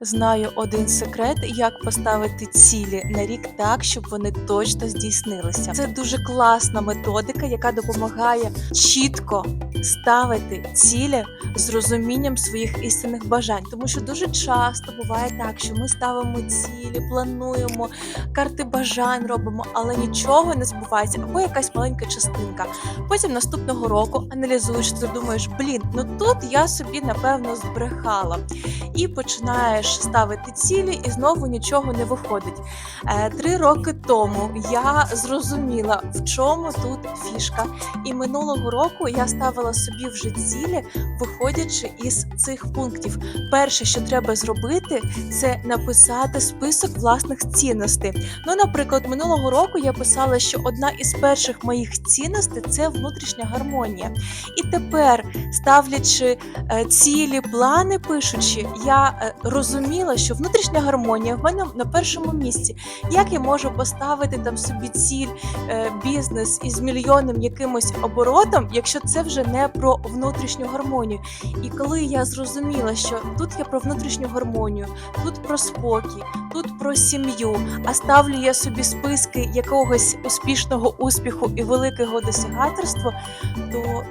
Знаю один секрет, як поставити цілі на рік так, щоб вони точно здійснилися. Це дуже класна методика, яка допомагає чітко ставити цілі з розумінням своїх істинних бажань. Тому що дуже часто буває так, що ми ставимо цілі, плануємо карти бажань робимо, але нічого не збувається, або якась маленька частинка. Потім наступного року аналізуєш, ти думаєш, блін, ну тут я собі напевно збрехала і починаєш ставити цілі, і знову нічого не виходить. Е, Три роки тому я зрозуміла, в чому тут фішка. І минулого року я ставила собі вже цілі, виходячи із цих пунктів. Перше, що треба зробити, це написати список власних цінностей. Ну, наприклад, минулого року я писала, що одна із перших моїх цінностей це внутрішня гармонія. І тепер, ставлячи е, цілі, плани пишучи, я е, розуміла, що внутрішня гармонія в мене на першому місці. Як я можу поставити там собі ціль, е, бізнес із мільйонним якимось оборотом, якщо це вже не про внутрішню гармонію? І коли я зрозуміла, що тут я про внутрішню гармонію, тут про спокій, тут про сім'ю, а ставлю я собі списки якогось успішного успіху і великого досягаторства, то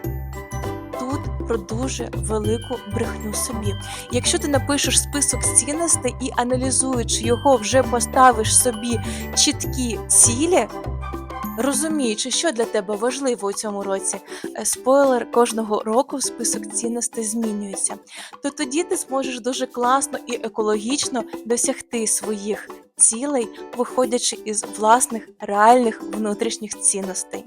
про дуже велику брехню собі. Якщо ти напишеш список цінностей і аналізуючи його, вже поставиш собі чіткі цілі. Розуміючи, що для тебе важливо у цьому році, е, спойлер кожного року список цінностей змінюється, то тоді ти зможеш дуже класно і екологічно досягти своїх цілей, виходячи із власних реальних внутрішніх цінностей.